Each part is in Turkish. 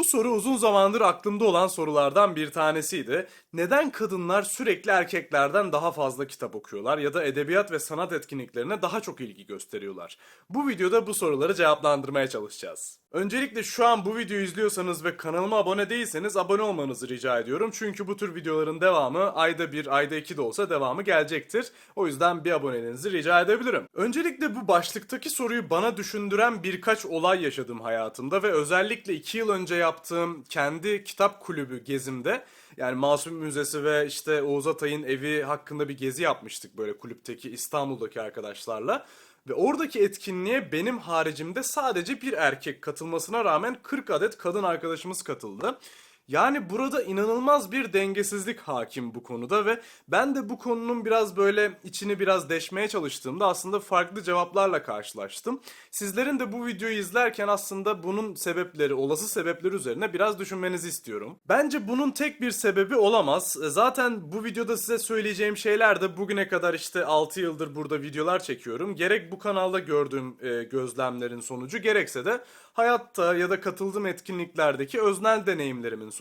Bu soru uzun zamandır aklımda olan sorulardan bir tanesiydi. Neden kadınlar sürekli erkeklerden daha fazla kitap okuyorlar ya da edebiyat ve sanat etkinliklerine daha çok ilgi gösteriyorlar? Bu videoda bu soruları cevaplandırmaya çalışacağız. Öncelikle şu an bu videoyu izliyorsanız ve kanalıma abone değilseniz abone olmanızı rica ediyorum. Çünkü bu tür videoların devamı ayda bir, ayda iki de olsa devamı gelecektir. O yüzden bir aboneliğinizi rica edebilirim. Öncelikle bu başlıktaki soruyu bana düşündüren birkaç olay yaşadım hayatımda ve özellikle iki yıl önce yaptığım kendi kitap kulübü gezimde yani Masum Müzesi ve işte Oğuz Atay'ın evi hakkında bir gezi yapmıştık böyle kulüpteki İstanbul'daki arkadaşlarla. Ve oradaki etkinliğe benim haricimde sadece bir erkek katılmasına rağmen 40 adet kadın arkadaşımız katıldı. Yani burada inanılmaz bir dengesizlik hakim bu konuda ve ben de bu konunun biraz böyle içini biraz deşmeye çalıştığımda aslında farklı cevaplarla karşılaştım. Sizlerin de bu videoyu izlerken aslında bunun sebepleri, olası sebepleri üzerine biraz düşünmenizi istiyorum. Bence bunun tek bir sebebi olamaz. E, Zaten bu videoda size söyleyeceğim şeyler de bugüne kadar işte 6 yıldır burada videolar çekiyorum. Gerek bu kanalda gördüğüm e, gözlemlerin sonucu gerekse de hayatta ya da katıldığım etkinliklerdeki öznel deneyimlerimin sonucu.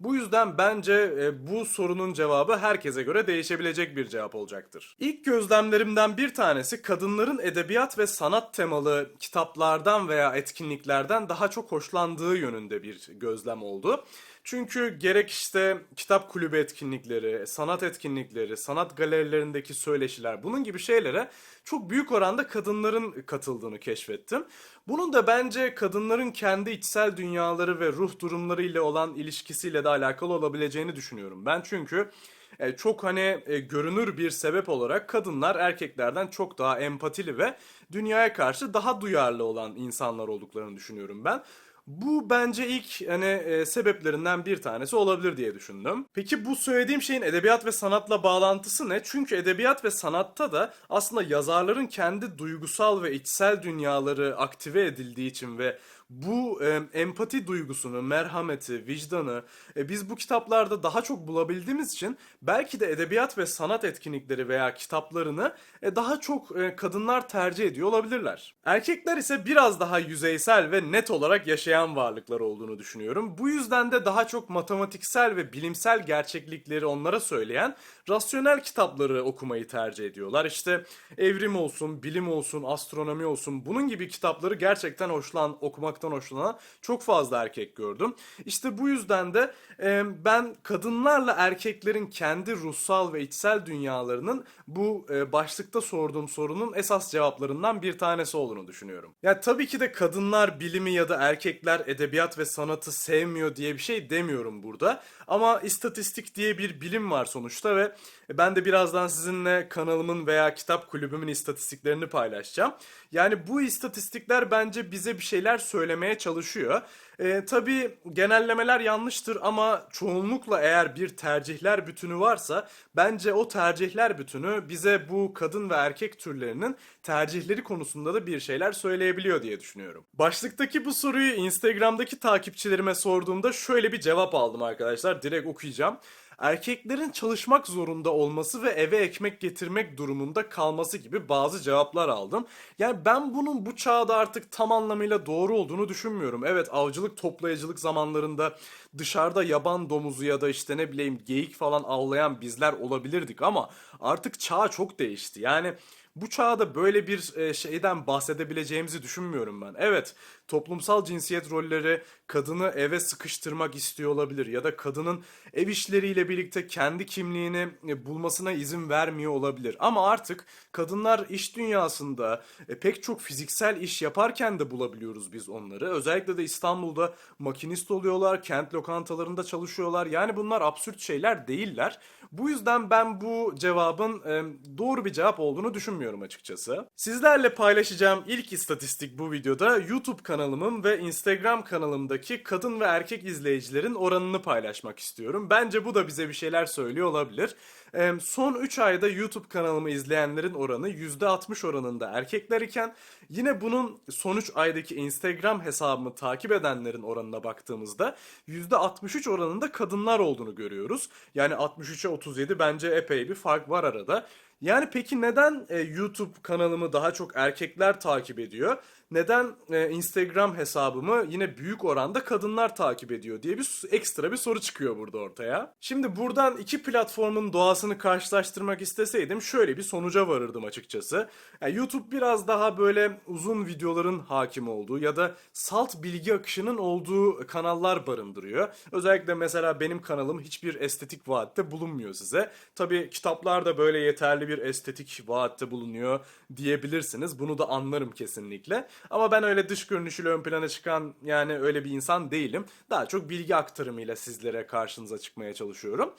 Bu yüzden bence e, bu sorunun cevabı herkese göre değişebilecek bir cevap olacaktır. İlk gözlemlerimden bir tanesi kadınların edebiyat ve sanat temalı kitaplardan veya etkinliklerden daha çok hoşlandığı yönünde bir gözlem oldu. Çünkü gerek işte kitap kulübü etkinlikleri, sanat etkinlikleri, sanat galerilerindeki söyleşiler bunun gibi şeylere çok büyük oranda kadınların katıldığını keşfettim. Bunun da bence kadınların kendi içsel dünyaları ve ruh durumları ile olan ilişkisiyle de alakalı olabileceğini düşünüyorum. Ben çünkü e, çok hani e, görünür bir sebep olarak kadınlar erkeklerden çok daha empatili ve dünyaya karşı daha duyarlı olan insanlar olduklarını düşünüyorum ben. Bu bence ilk hani e, sebeplerinden bir tanesi olabilir diye düşündüm. Peki bu söylediğim şeyin edebiyat ve sanatla bağlantısı ne? Çünkü edebiyat ve sanatta da aslında yazarların kendi duygusal ve içsel dünyaları aktive edildiği için ve bu e, empati duygusunu, merhameti, vicdanı e, biz bu kitaplarda daha çok bulabildiğimiz için belki de edebiyat ve sanat etkinlikleri veya kitaplarını e, daha çok e, kadınlar tercih ediyor olabilirler. Erkekler ise biraz daha yüzeysel ve net olarak yaşayan varlıklar olduğunu düşünüyorum. Bu yüzden de daha çok matematiksel ve bilimsel gerçeklikleri onlara söyleyen rasyonel kitapları okumayı tercih ediyorlar. İşte evrim olsun, bilim olsun, astronomi olsun bunun gibi kitapları gerçekten hoşlan okumaktan hoşlanan çok fazla erkek gördüm. İşte bu yüzden de e, ben kadınlarla erkeklerin kendi ruhsal ve içsel dünyalarının bu e, başlıkta sorduğum sorunun esas cevaplarından bir tanesi olduğunu düşünüyorum. Ya tabii ki de kadınlar bilimi ya da erkekler edebiyat ve sanatı sevmiyor diye bir şey demiyorum burada. Ama istatistik diye bir bilim var sonuçta ve ben de birazdan sizinle kanalımın veya kitap kulübümün istatistiklerini paylaşacağım. Yani bu istatistikler bence bize bir şeyler söylemeye çalışıyor. Ee, tabii genellemeler yanlıştır ama çoğunlukla eğer bir tercihler bütünü varsa bence o tercihler bütünü bize bu kadın ve erkek türlerinin tercihleri konusunda da bir şeyler söyleyebiliyor diye düşünüyorum. Başlıktaki bu soruyu Instagram'daki takipçilerime sorduğumda şöyle bir cevap aldım arkadaşlar. Direkt okuyacağım erkeklerin çalışmak zorunda olması ve eve ekmek getirmek durumunda kalması gibi bazı cevaplar aldım. Yani ben bunun bu çağda artık tam anlamıyla doğru olduğunu düşünmüyorum. Evet avcılık toplayıcılık zamanlarında dışarıda yaban domuzu ya da işte ne bileyim geyik falan avlayan bizler olabilirdik ama artık çağ çok değişti. Yani bu çağda böyle bir e, şeyden bahsedebileceğimizi düşünmüyorum ben. Evet, toplumsal cinsiyet rolleri kadını eve sıkıştırmak istiyor olabilir ya da kadının ev işleriyle birlikte kendi kimliğini e, bulmasına izin vermiyor olabilir. Ama artık kadınlar iş dünyasında e, pek çok fiziksel iş yaparken de bulabiliyoruz biz onları. Özellikle de İstanbul'da makinist oluyorlar, kent lokantalarında çalışıyorlar. Yani bunlar absürt şeyler değiller. Bu yüzden ben bu cevabın e, doğru bir cevap olduğunu düşünmüyorum açıkçası. Sizlerle paylaşacağım ilk istatistik bu videoda YouTube kanalımın ve Instagram kanalımdaki kadın ve erkek izleyicilerin oranını paylaşmak istiyorum. Bence bu da bize bir şeyler söylüyor olabilir. Ee, son 3 ayda YouTube kanalımı izleyenlerin oranı %60 oranında erkekler iken yine bunun son 3 aydaki Instagram hesabımı takip edenlerin oranına baktığımızda %63 oranında kadınlar olduğunu görüyoruz. Yani 63'e 37 bence epey bir fark var arada. Yani peki neden e, YouTube kanalımı daha çok erkekler takip ediyor? Neden e, Instagram hesabımı yine büyük oranda kadınlar takip ediyor diye bir ekstra bir soru çıkıyor burada ortaya. Şimdi buradan iki platformun doğasını karşılaştırmak isteseydim şöyle bir sonuca varırdım açıkçası. Yani YouTube biraz daha böyle uzun videoların hakim olduğu ya da salt bilgi akışının olduğu kanallar barındırıyor. Özellikle mesela benim kanalım hiçbir estetik vaatte bulunmuyor size. Tabii kitaplarda böyle yeterli bir estetik vaatte bulunuyor diyebilirsiniz. Bunu da anlarım kesinlikle. Ama ben öyle dış görünüşüyle ön plana çıkan yani öyle bir insan değilim. Daha çok bilgi aktarımıyla sizlere karşınıza çıkmaya çalışıyorum.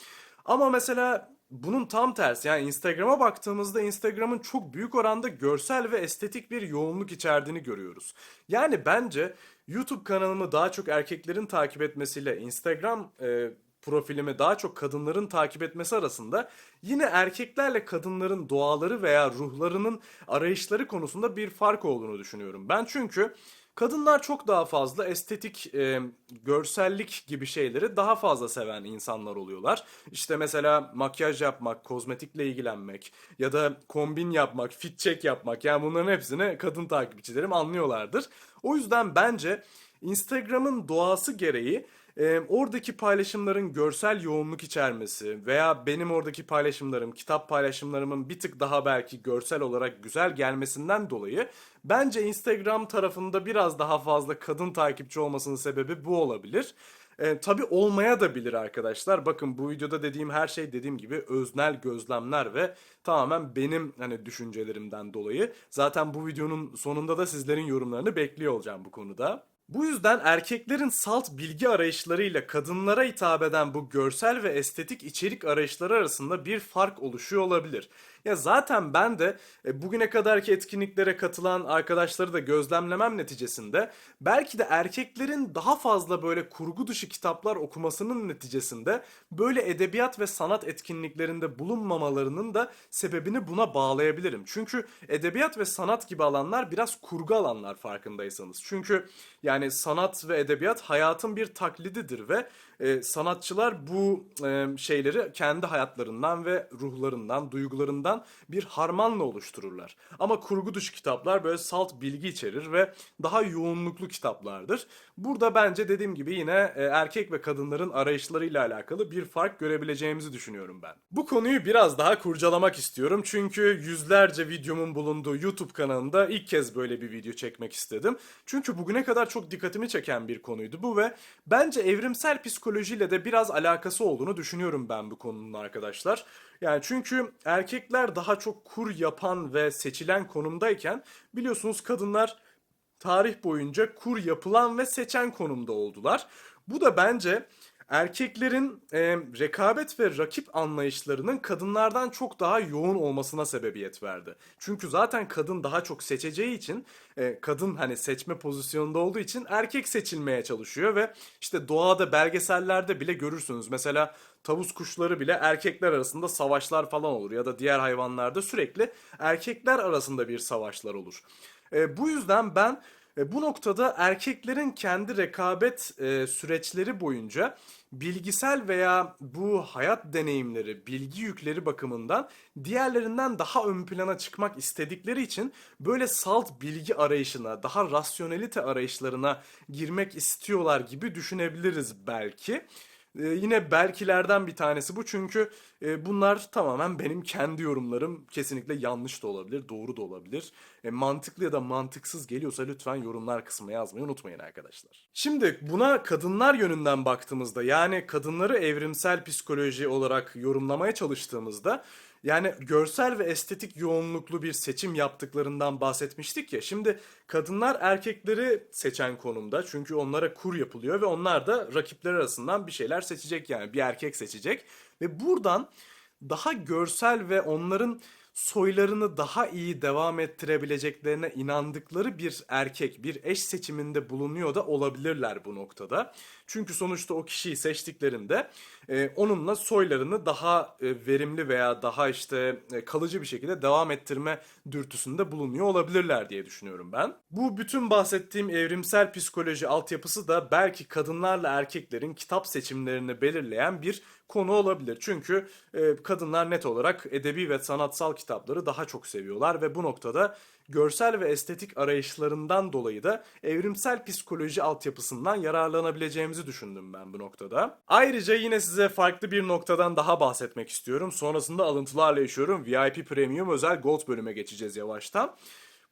Ama mesela bunun tam tersi yani Instagram'a baktığımızda Instagram'ın çok büyük oranda görsel ve estetik bir yoğunluk içerdiğini görüyoruz. Yani bence YouTube kanalımı daha çok erkeklerin takip etmesiyle Instagram e, profilimi daha çok kadınların takip etmesi arasında yine erkeklerle kadınların doğaları veya ruhlarının arayışları konusunda bir fark olduğunu düşünüyorum. Ben çünkü kadınlar çok daha fazla estetik, e, görsellik gibi şeyleri daha fazla seven insanlar oluyorlar. İşte mesela makyaj yapmak, kozmetikle ilgilenmek ya da kombin yapmak, fit check yapmak yani bunların hepsini kadın takipçilerim anlıyorlardır. O yüzden bence Instagram'ın doğası gereği e, oradaki paylaşımların görsel yoğunluk içermesi veya benim oradaki paylaşımlarım, kitap paylaşımlarımın bir tık daha belki görsel olarak güzel gelmesinden dolayı bence Instagram tarafında biraz daha fazla kadın takipçi olmasının sebebi bu olabilir. E, tabii olmaya da bilir arkadaşlar. Bakın bu videoda dediğim her şey dediğim gibi öznel gözlemler ve tamamen benim hani düşüncelerimden dolayı. Zaten bu videonun sonunda da sizlerin yorumlarını bekliyor olacağım bu konuda. Bu yüzden erkeklerin salt bilgi arayışlarıyla kadınlara hitap eden bu görsel ve estetik içerik arayışları arasında bir fark oluşuyor olabilir. Ya zaten ben de e, bugüne kadarki etkinliklere katılan arkadaşları da gözlemlemem neticesinde belki de erkeklerin daha fazla böyle kurgu dışı kitaplar okumasının neticesinde böyle edebiyat ve sanat etkinliklerinde bulunmamalarının da sebebini buna bağlayabilirim. Çünkü edebiyat ve sanat gibi alanlar biraz kurgu alanlar farkındaysanız. Çünkü yani sanat ve edebiyat hayatın bir taklididir ve e, sanatçılar bu e, şeyleri kendi hayatlarından ve ruhlarından, duygularından bir harmanla oluştururlar. Ama kurgu dışı kitaplar böyle salt bilgi içerir ve daha yoğunluklu kitaplardır. Burada bence dediğim gibi yine e, erkek ve kadınların arayışlarıyla alakalı bir fark görebileceğimizi düşünüyorum ben. Bu konuyu biraz daha kurcalamak istiyorum çünkü yüzlerce videomun bulunduğu YouTube kanalında ilk kez böyle bir video çekmek istedim. Çünkü bugüne kadar çok dikkatimi çeken bir konuydu bu ve bence evrimsel psikolojiyle de biraz alakası olduğunu düşünüyorum ben bu konunun arkadaşlar. Yani çünkü erkekler daha çok kur yapan ve seçilen konumdayken biliyorsunuz kadınlar tarih boyunca kur yapılan ve seçen konumda oldular. Bu da bence erkeklerin e, rekabet ve rakip anlayışlarının kadınlardan çok daha yoğun olmasına sebebiyet verdi. Çünkü zaten kadın daha çok seçeceği için e, kadın hani seçme pozisyonunda olduğu için erkek seçilmeye çalışıyor ve işte doğada belgesellerde bile görürsünüz. Mesela tavus kuşları bile erkekler arasında savaşlar falan olur ya da diğer hayvanlarda sürekli erkekler arasında bir savaşlar olur. E, bu yüzden ben e, bu noktada erkeklerin kendi rekabet e, süreçleri boyunca bilgisel veya bu hayat deneyimleri, bilgi yükleri bakımından diğerlerinden daha ön plana çıkmak istedikleri için böyle salt bilgi arayışına, daha rasyonelite arayışlarına girmek istiyorlar gibi düşünebiliriz belki. Ee, yine belkilerden bir tanesi bu çünkü e, bunlar tamamen benim kendi yorumlarım. Kesinlikle yanlış da olabilir, doğru da olabilir. E, mantıklı ya da mantıksız geliyorsa lütfen yorumlar kısmına yazmayı unutmayın arkadaşlar. Şimdi buna kadınlar yönünden baktığımızda yani kadınları evrimsel psikoloji olarak yorumlamaya çalıştığımızda yani görsel ve estetik yoğunluklu bir seçim yaptıklarından bahsetmiştik ya. Şimdi kadınlar erkekleri seçen konumda. Çünkü onlara kur yapılıyor ve onlar da rakipler arasından bir şeyler seçecek yani bir erkek seçecek. Ve buradan daha görsel ve onların soylarını daha iyi devam ettirebileceklerine inandıkları bir erkek, bir eş seçiminde bulunuyor da olabilirler bu noktada. Çünkü sonuçta o kişiyi seçtiklerinde e, onunla soylarını daha e, verimli veya daha işte e, kalıcı bir şekilde devam ettirme dürtüsünde bulunuyor olabilirler diye düşünüyorum ben. Bu bütün bahsettiğim evrimsel psikoloji altyapısı da belki kadınlarla erkeklerin kitap seçimlerini belirleyen bir konu olabilir. Çünkü e, kadınlar net olarak edebi ve sanatsal kitapları daha çok seviyorlar ve bu noktada görsel ve estetik arayışlarından dolayı da evrimsel psikoloji altyapısından yararlanabileceğimizi düşündüm ben bu noktada. Ayrıca yine size farklı bir noktadan daha bahsetmek istiyorum. Sonrasında alıntılarla yaşıyorum. VIP Premium özel Gold bölüme geçeceğiz yavaştan.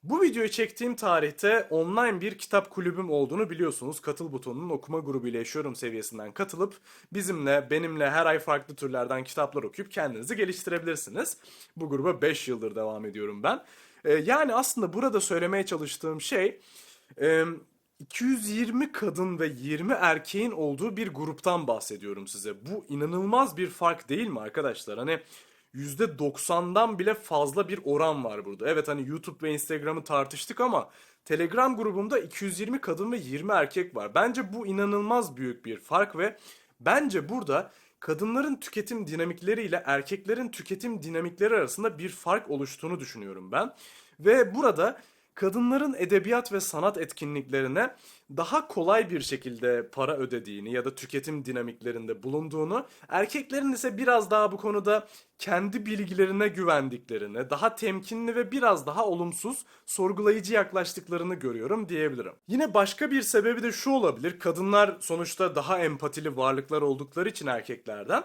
Bu videoyu çektiğim tarihte online bir kitap kulübüm olduğunu biliyorsunuz. Katıl butonunun okuma grubu ile yaşıyorum seviyesinden katılıp bizimle, benimle her ay farklı türlerden kitaplar okuyup kendinizi geliştirebilirsiniz. Bu gruba 5 yıldır devam ediyorum ben. Ee, yani aslında burada söylemeye çalıştığım şey... e, 220 kadın ve 20 erkeğin olduğu bir gruptan bahsediyorum size. Bu inanılmaz bir fark değil mi arkadaşlar? Hani %90'dan bile fazla bir oran var burada. Evet hani YouTube ve Instagram'ı tartıştık ama Telegram grubumda 220 kadın ve 20 erkek var. Bence bu inanılmaz büyük bir fark ve bence burada kadınların tüketim dinamikleriyle erkeklerin tüketim dinamikleri arasında bir fark oluştuğunu düşünüyorum ben. Ve burada kadınların edebiyat ve sanat etkinliklerine daha kolay bir şekilde para ödediğini ya da tüketim dinamiklerinde bulunduğunu, erkeklerin ise biraz daha bu konuda kendi bilgilerine güvendiklerini, daha temkinli ve biraz daha olumsuz, sorgulayıcı yaklaştıklarını görüyorum diyebilirim. Yine başka bir sebebi de şu olabilir. Kadınlar sonuçta daha empatili varlıklar oldukları için erkeklerden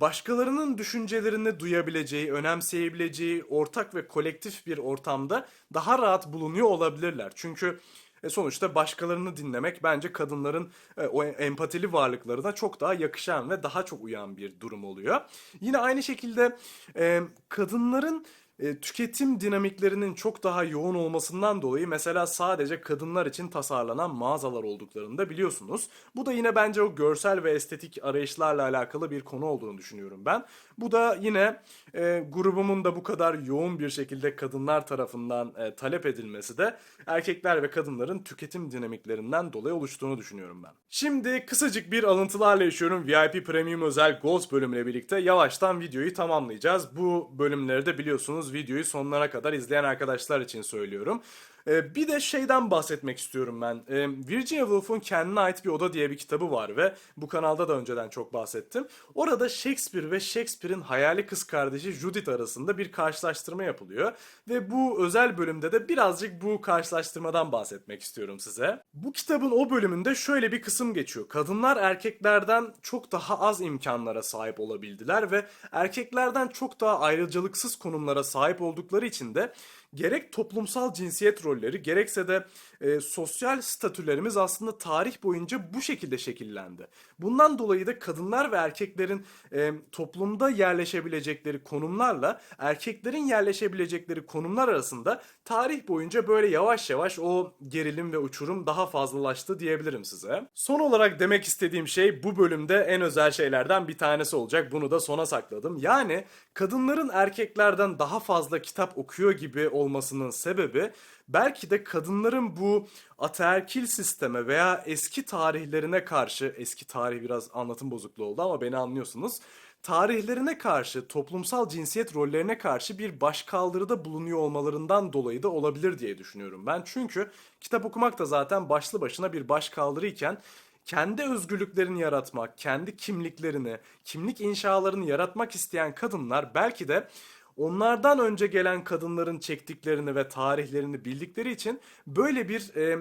başkalarının düşüncelerini duyabileceği, önemseyebileceği ortak ve kolektif bir ortamda daha rahat bulunuyor olabilirler. Çünkü e, sonuçta başkalarını dinlemek bence kadınların e, o empatili varlıklarına çok daha yakışan ve daha çok uyan bir durum oluyor. Yine aynı şekilde e, kadınların e, tüketim dinamiklerinin çok daha yoğun olmasından dolayı mesela sadece kadınlar için tasarlanan mağazalar olduklarını da biliyorsunuz. Bu da yine bence o görsel ve estetik arayışlarla alakalı bir konu olduğunu düşünüyorum ben. Bu da yine e, grubumun da bu kadar yoğun bir şekilde kadınlar tarafından e, talep edilmesi de erkekler ve kadınların tüketim dinamiklerinden dolayı oluştuğunu düşünüyorum ben. Şimdi kısacık bir alıntılarla yaşıyorum VIP Premium özel Gold bölümüyle birlikte yavaştan videoyu tamamlayacağız. Bu bölümleri de biliyorsunuz videoyu sonlara kadar izleyen arkadaşlar için söylüyorum. Ee, bir de şeyden bahsetmek istiyorum ben. Ee, Virginia Woolf'un kendine ait bir oda diye bir kitabı var ve bu kanalda da önceden çok bahsettim. Orada Shakespeare ve Shakespeare'in hayali kız kardeşi Judith arasında bir karşılaştırma yapılıyor. Ve bu özel bölümde de birazcık bu karşılaştırmadan bahsetmek istiyorum size. Bu kitabın o bölümünde şöyle bir kısım geçiyor. Kadınlar erkeklerden çok daha az imkanlara sahip olabildiler ve erkeklerden çok daha ayrıcalıksız konumlara sahip oldukları için de gerek toplumsal cinsiyet rolleri gerekse de e, sosyal statülerimiz aslında tarih boyunca bu şekilde şekillendi. Bundan dolayı da kadınlar ve erkeklerin e, toplumda yerleşebilecekleri konumlarla erkeklerin yerleşebilecekleri konumlar arasında tarih boyunca böyle yavaş yavaş o gerilim ve uçurum daha fazlalaştı diyebilirim size. Son olarak demek istediğim şey bu bölümde en özel şeylerden bir tanesi olacak. Bunu da sona sakladım. Yani kadınların erkeklerden daha fazla kitap okuyor gibi olmasının sebebi belki de kadınların bu ataerkil sisteme veya eski tarihlerine karşı eski tarih biraz anlatım bozukluğu oldu ama beni anlıyorsunuz. Tarihlerine karşı, toplumsal cinsiyet rollerine karşı bir başkaldırıda bulunuyor olmalarından dolayı da olabilir diye düşünüyorum ben. Çünkü kitap okumak da zaten başlı başına bir başkaldırı iken kendi özgürlüklerini yaratmak, kendi kimliklerini, kimlik inşalarını yaratmak isteyen kadınlar belki de onlardan önce gelen kadınların çektiklerini ve tarihlerini bildikleri için böyle bir e,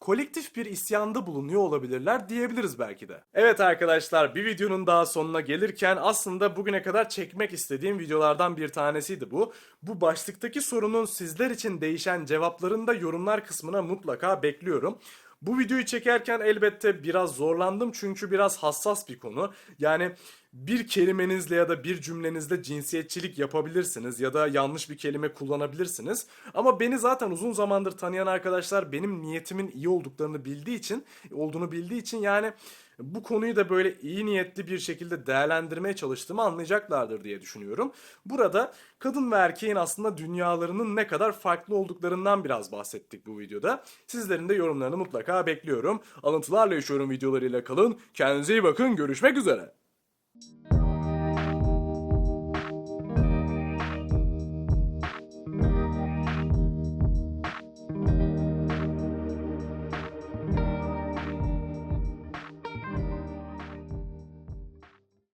kolektif bir isyanda bulunuyor olabilirler diyebiliriz belki de. Evet arkadaşlar bir videonun daha sonuna gelirken aslında bugüne kadar çekmek istediğim videolardan bir tanesiydi bu. Bu başlıktaki sorunun sizler için değişen cevaplarını da yorumlar kısmına mutlaka bekliyorum. Bu videoyu çekerken elbette biraz zorlandım çünkü biraz hassas bir konu. Yani bir kelimenizle ya da bir cümlenizle cinsiyetçilik yapabilirsiniz ya da yanlış bir kelime kullanabilirsiniz. Ama beni zaten uzun zamandır tanıyan arkadaşlar benim niyetimin iyi olduklarını bildiği için, olduğunu bildiği için yani bu konuyu da böyle iyi niyetli bir şekilde değerlendirmeye çalıştığımı anlayacaklardır diye düşünüyorum. Burada kadın ve erkeğin aslında dünyalarının ne kadar farklı olduklarından biraz bahsettik bu videoda. Sizlerin de yorumlarını mutlaka bekliyorum. Alıntılarla yaşıyorum videolarıyla kalın. Kendinize iyi bakın. Görüşmek üzere. Thank you.